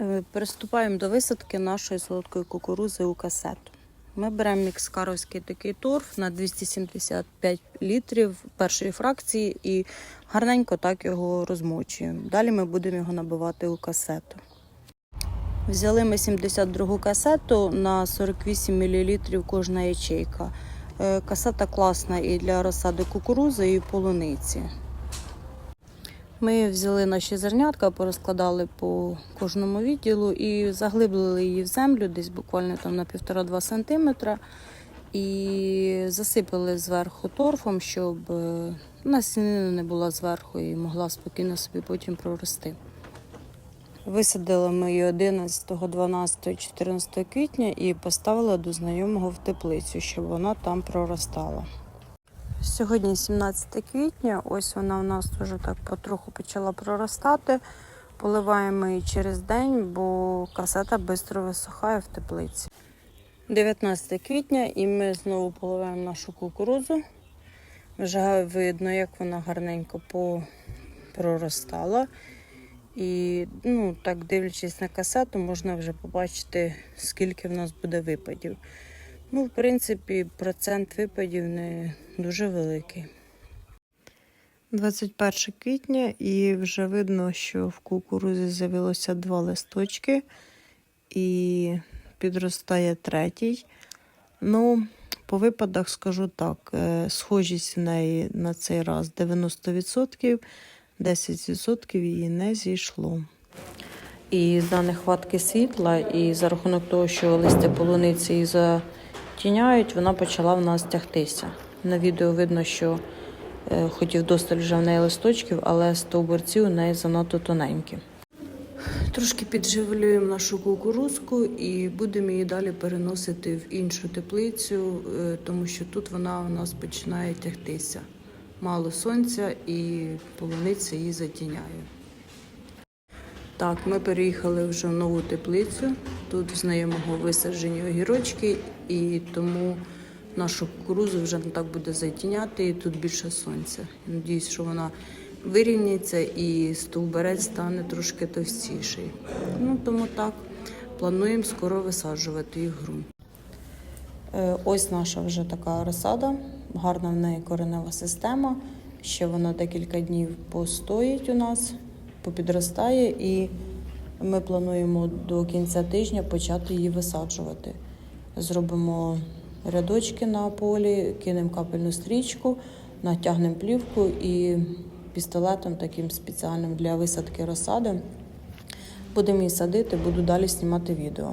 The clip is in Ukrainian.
Е, Приступаємо до висадки нашої солодкої кукурузи у касету. Ми беремо мікскаровський такий торф на 275 літрів першої фракції і гарненько так його розмочуємо. Далі ми будемо його набивати у касету. Взяли ми 72 касету на 48 мл кожна ячейка. Е, Касета класна і для розсади кукурузи і полуниці. Ми взяли наші зернятка, порозкладали по кожному відділу і заглиблили її в землю, десь буквально там на 1,5-2 см. І засипали зверху торфом, щоб е, насінина не була зверху і могла спокійно собі потім прорости. Висадили ми її 11, 12, 14 квітня і поставили до знайомого в теплицю, щоб вона там проростала. Сьогодні 17 квітня, ось вона у нас вже так потроху почала проростати. Поливаємо її через день, бо касета швидко висухає в теплиці. 19 квітня і ми знову поливаємо нашу кукурудзу. Вже видно, як вона гарненько проростала. І ну, так дивлячись на касету, можна вже побачити, скільки в нас буде випадів. Ну, в принципі, процент випадів не дуже великий. 21 квітня, і вже видно, що в кукурузі з'явилося два листочки і підростає третій. Ну, по випадах скажу так: е, схожість в неї на цей раз 90%, 10% її не зійшло. І за нехватки світла, і за рахунок того, що листя полуниці її затіняють, вона почала в нас тягтися. На відео видно, що е, хоч і вже в неї листочків, але стовбурці у неї занадто тоненькі. Трошки підживлюємо нашу кукурузку і будемо її далі переносити в іншу теплицю, е, тому що тут вона у нас починає тягтися. Мало сонця і полуниця її затіняє. Так, ми переїхали вже в нову теплицю. Тут в знайомого висаджені огірочки, і тому нашу кукурузу вже не так буде затіняти, і тут більше сонця. Надіюсь, що вона вирівняється і стовберець стане трошки товстіший. Ну тому так, плануємо скоро висаджувати їх в. Е, Ось наша вже така розсада, гарна в неї коренева система. Ще вона декілька днів постоїть у нас, попідростає, і ми плануємо до кінця тижня почати її висаджувати. Зробимо рядочки на полі, кинемо капельну стрічку, натягнемо плівку і пістолетом таким спеціальним для висадки розсади. Будемо її садити, буду далі знімати відео.